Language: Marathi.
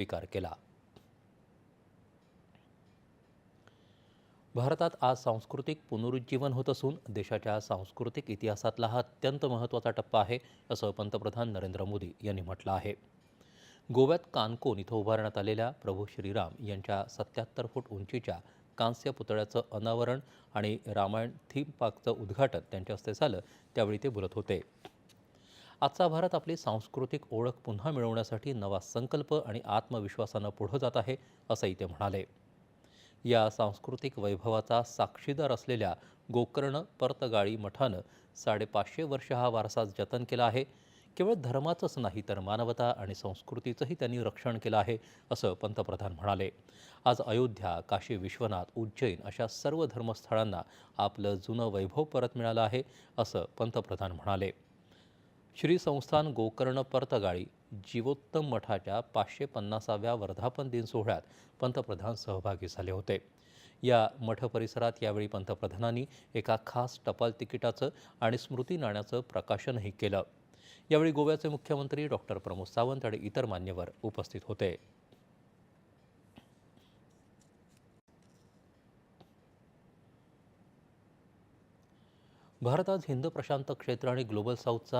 स्वीकार केला. भारतात आज सांस्कृतिक पुनरुज्जीवन होत असून देशाच्या सांस्कृतिक इतिहासातला हा अत्यंत महत्त्वाचा टप्पा आहे असं पंतप्रधान नरेंद्र मोदी यांनी म्हटलं आहे. गोव्यात कानकोन इथं उभारण्यात आलेल्या प्रभू श्रीराम यांच्या सत्याहत्तर फूट उंचीच्या कांस्य पुतळ्याचं अनावरण आणि रामायण थीम पार्कचं उद्घाटन त्यांच्या हस्ते झालं त्यावेळी ते बोलत होते. आजचा भारत आपली सांस्कृतिक ओळख पुन्हा मिळवण्यासाठी नवा संकल्प आणि आत्मविश्वासानं पुढं जात आहे असंही ते म्हणाले. या सांस्कृतिक वैभवाचा साक्षीदार असलेल्या गोकर्ण परतगाळी मठानं साडेपाचशे वर्ष हा वारसा जतन केला आहे. केवळ धर्माचंच नाही तर मानवता आणि संस्कृतीचंही त्यांनी रक्षण केलं आहे असं पंतप्रधान म्हणाले. आज अयोध्या काशी विश्वनाथ उज्जैन अशा सर्व धर्मस्थळांना आपलं जुनं वैभव परत मिळालं आहे असं पंतप्रधान म्हणाले. श्री संस्थान गोकर्ण परतगाळी जीवोत्तम मठाच्या पाचशे पन्नासाव्या वर्धापन दिन सोहळ्यात पंतप्रधान सहभागी झाले होते. या मठ परिसरात यावेळी पंतप्रधानांनी एका खास टपाल तिकिटाचं आणि स्मृती नाण्याचं प्रकाशनही केलं. यावेळी गोव्याचे मुख्यमंत्री डॉक्टर प्रमोद सावंत आणि इतर मान्यवर उपस्थित होते. भारतात हिंद प्रशांत क्षेत्र आणि ग्लोबल साऊथचा